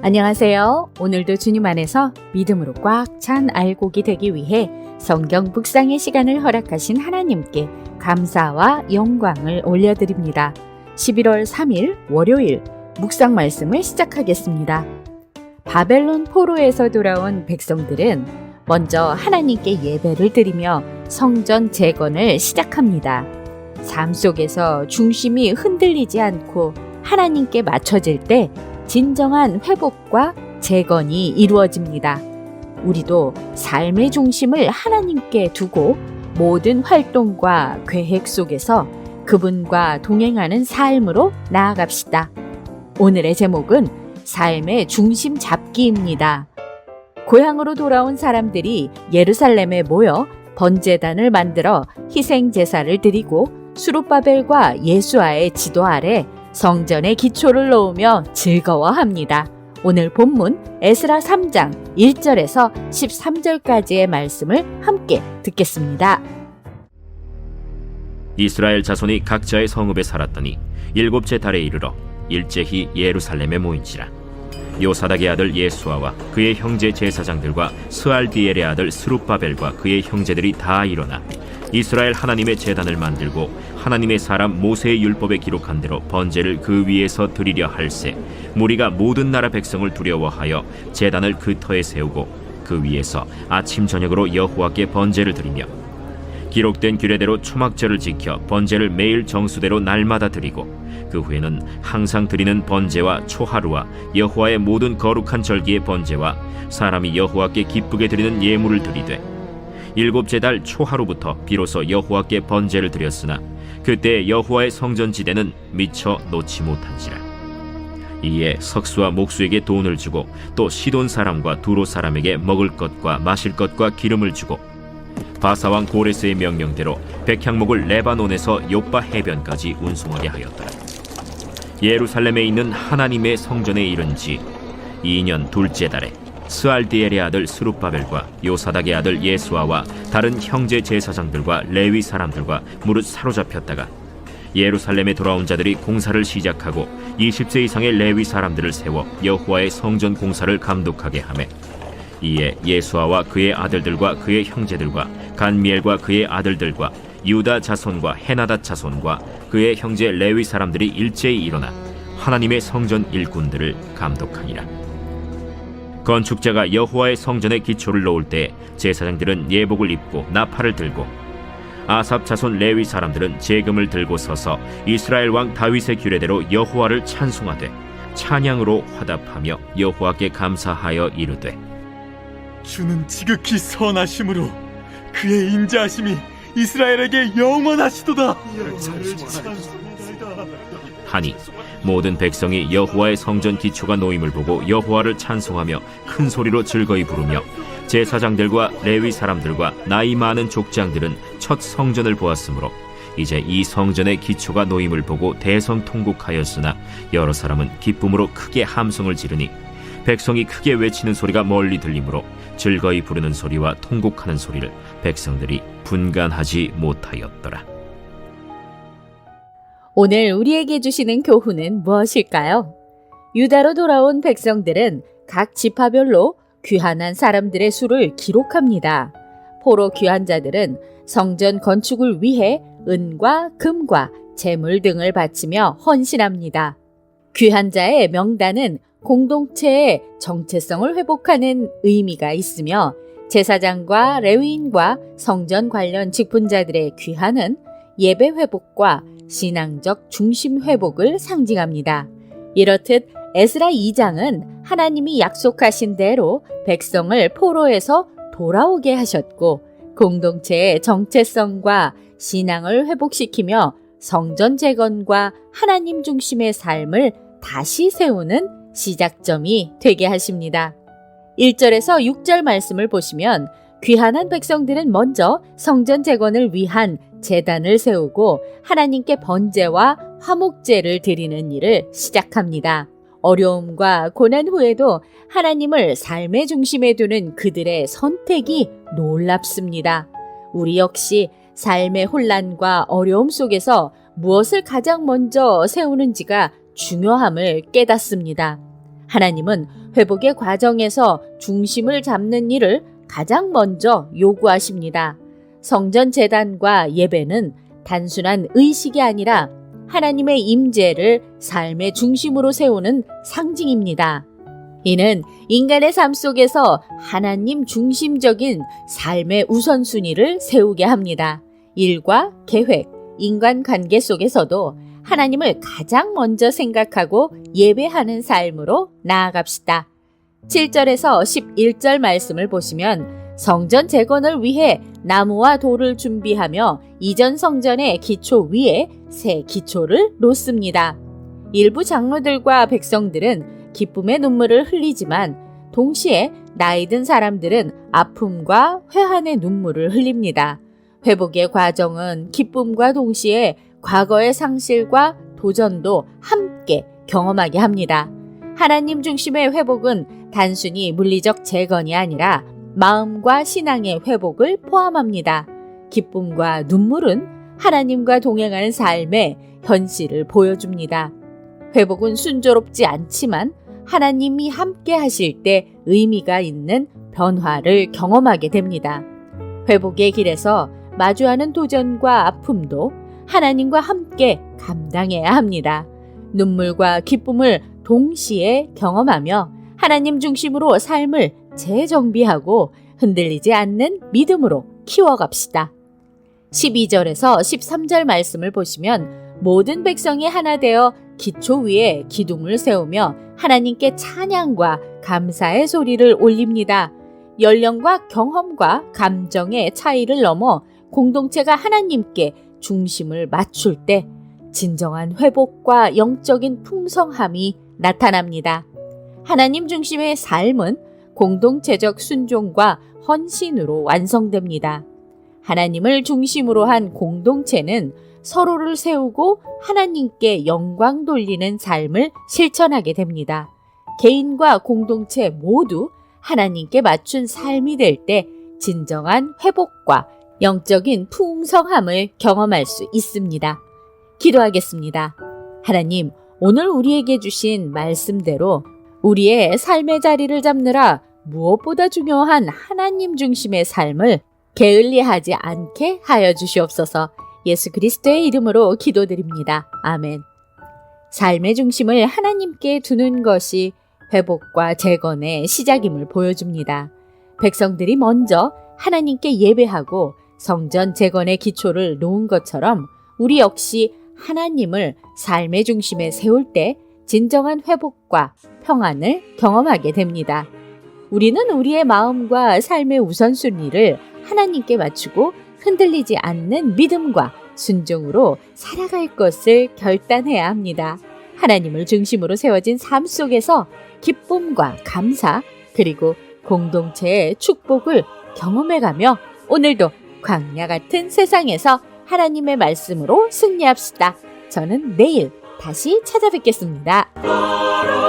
안녕하세요. 오늘도 주님 안에서 믿음으로 꽉 찬 알곡이 되기 위해 성경 묵상의 시간을 허락하신 하나님께 감사와 영광을 올려드립니다. 11월 3일 월요일 묵상 말씀을 시작하겠습니다. 바벨론 포로에서 돌아온 백성들은 먼저 하나님께 예배를 드리며 성전 재건을 시작합니다. 삶 속에서 중심이 흔들리지 않고 하나님께 맞춰질 때 진정한 회복과 재건이 이루어집니다. 우리도 삶의 중심을 하나님께 두고 모든 활동과 계획 속에서 그분과 동행하는 삶으로 나아갑시다. 오늘의 제목은 삶의 중심 잡기입니다. 고향으로 돌아온 사람들이 예루살렘에 모여 번제단을 만들어 희생 제사를 드리고 수룹바벨과 예수아의 지도 아래 성전의 기초를 놓으며 즐거워합니다. 오늘 본문 에스라 3장 1절에서 13절까지의 말씀을 함께 듣겠습니다. 이스라엘 자손이 각자의 성읍에 살았더니 일곱째 달에 이르러 일제히 예루살렘에 모인지라 요사닥의 아들 예수아와 그의 형제 제사장들과 스알디엘의 아들 스룹바벨과 그의 형제들이 다 일어나 이스라엘 하나님의 제단을 만들고 하나님의 사람 모세의 율법에 기록한 대로 번제를 그 위에서 드리려 할세. 무리가 모든 나라 백성을 두려워하여 제단을 그 터에 세우고 그 위에서 아침 저녁으로 여호와께 번제를 드리며 기록된 규례대로 초막절을 지켜 번제를 매일 정수대로 날마다 드리고 그 후에는 항상 드리는 번제와 초하루와 여호와의 모든 거룩한 절기의 번제와 사람이 여호와께 기쁘게 드리는 예물을 드리되 일곱째 달 초하루부터 비로소 여호와께 번제를 드렸으나 그때 여호와의 성전 지대는 미처 놓지 못한지라 이에 석수와 목수에게 돈을 주고 또 시돈 사람과 두로 사람에게 먹을 것과 마실 것과 기름을 주고 바사왕 고레스의 명령대로 백향목을 레바논에서 요빠 해변까지 운송하게 하였더라. 예루살렘에 있는 하나님의 성전에 이른 지 2년 둘째 달에 스알디엘의 아들 스룹바벨과 요사닥의 아들 예수아와 다른 형제 제사장들과 레위 사람들과 무릇 사로잡혔다가 예루살렘에 돌아온 자들이 공사를 시작하고 20세 이상의 레위 사람들을 세워 여호와의 성전 공사를 감독하게 하매 이에 예수아와 그의 아들들과 그의 형제들과 간미엘과 그의 아들들과 유다 자손과 헤나다 자손과 그의 형제 레위 사람들이 일제히 일어나 하나님의 성전 일꾼들을 감독하니라. 건축자가 여호와의 성전에 기초를 놓을 때 제사장들은 예복을 입고 나팔을 들고 아삽 자손 레위 사람들은 재금을 들고 서서 이스라엘 왕 다윗의 규례대로 여호와를 찬송하되 찬양으로 화답하며 여호와께 감사하여 이르되 주는 지극히 선하심으로 그의 인자하심이 이스라엘에게 영원하시도다. 하니 모든 백성이 여호와의 성전 기초가 놓임을 보고 여호와를 찬송하며 큰 소리로 즐거이 부르며 제사장들과 레위 사람들과 나이 많은 족장들은 첫 성전을 보았으므로 이제 이 성전의 기초가 놓임을 보고 대성통곡하였으나 여러 사람은 기쁨으로 크게 함성을 지르니 백성이 크게 외치는 소리가 멀리 들리므로 즐거이 부르는 소리와 통곡하는 소리를 백성들이 분간하지 못하였더라. 오늘 우리에게 주시는 교훈은 무엇일까요? 유다로 돌아온 백성들은 각 지파별로 귀환한 사람들의 수를 기록합니다. 포로 귀환 자들은 성전 건축을 위해 은과 금과 재물 등을 바치며 헌신합니다. 귀환 자의 명단은 공동체의 정체성을 회복하는 의미가 있으며 제사장과 레위인과 성전 관련 직분자들의 귀환은 예배 회복과 신앙적 중심 회복을 상징합니다. 이렇듯 에스라 2장은 하나님이 약속하신 대로 백성을 포로에서 돌아오게 하셨고 공동체의 정체성과 신앙을 회복시키며 성전 재건과 하나님 중심의 삶을 다시 세우는 시작점이 되게 하십니다. 1절에서 6절 말씀을 보시면 귀한한 백성들은 먼저 성전 재건을 위한 재단을 세우고 하나님께 번제와 화목제를 드리는 일을 시작합니다. 어려움과 고난 후에도 하나님을 삶의 중심에 두는 그들의 선택이 놀랍습니다. 우리 역시 삶의 혼란과 어려움 속에서 무엇을 가장 먼저 세우는지가 중요함을 깨닫습니다. 하나님은 회복의 과정에서 중심을 잡는 일을 가장 먼저 요구하십니다. 성전 재단과 예배는 단순한 의식이 아니라 하나님의 임재를 삶의 중심으로 세우는 상징입니다. 이는 인간의 삶 속에서 하나님 중심적인 삶의 우선순위를 세우게 합니다. 일과 계획, 인간 관계 속에서도 하나님을 가장 먼저 생각하고 예배하는 삶으로 나아갑시다. 7절에서 11절 말씀을 보시면 성전 재건을 위해 나무와 돌을 준비하며 이전 성전의 기초 위에 새 기초를 놓습니다. 일부 장로들과 백성들은 기쁨의 눈물을 흘리지만 동시에 나이 든 사람들은 아픔과 회한의 눈물을 흘립니다. 회복의 과정은 기쁨과 동시에 과거의 상실과 도전도 함께 경험하게 합니다. 하나님 중심의 회복은 단순히 물리적 재건이 아니라 마음과 신앙의 회복을 포함합니다. 기쁨과 눈물은 하나님과 동행하는 삶의 현실을 보여줍니다. 회복은 순조롭지 않지만 하나님이 함께 하실 때 의미가 있는 변화를 경험하게 됩니다. 회복의 길에서 마주하는 도전과 아픔도 하나님과 함께 감당해야 합니다. 눈물과 기쁨을 동시에 경험하며 하나님 중심으로 삶을 재정비하고 흔들리지 않는 믿음으로 키워갑시다. 12절에서 13절 말씀을 보시면 모든 백성이 하나 되어 기초 위에 기둥을 세우며 하나님께 찬양과 감사의 소리를 올립니다. 연령과 경험과 감정의 차이를 넘어 공동체가 하나님께 중심을 맞출 때 진정한 회복과 영적인 풍성함이 나타납니다. 하나님 중심의 삶은 공동체적 순종과 헌신으로 완성됩니다. 하나님을 중심으로 한 공동체는 서로를 세우고 하나님께 영광 돌리는 삶을 실천하게 됩니다. 개인과 공동체 모두 하나님께 맞춘 삶이 될 때 진정한 회복과 영적인 풍성함을 경험할 수 있습니다. 기도하겠습니다. 하나님, 오늘 우리에게 주신 말씀대로 우리의 삶의 자리를 잡느라 무엇보다 중요한 하나님 중심의 삶을 게을리하지 않게 하여 주시옵소서 예수 그리스도의 이름으로 기도드립니다. 아멘. 삶의 중심을 하나님께 두는 것이 회복과 재건의 시작임을 보여줍니다. 백성들이 먼저 하나님께 예배하고 성전 재건의 기초를 놓은 것처럼 우리 역시 하나님을 삶의 중심에 세울 때 진정한 회복과 평안을 경험하게 됩니다. 우리는 우리의 마음과 삶의 우선순위를 하나님께 맞추고 흔들리지 않는 믿음과 순종으로 살아갈 것을 결단해야 합니다. 하나님을 중심으로 세워진 삶 속에서 기쁨과 감사, 그리고 공동체의 축복을 경험해가며 오늘도 광야 같은 세상에서 하나님의 말씀으로 승리합시다. 저는 내일 다시 찾아뵙겠습니다.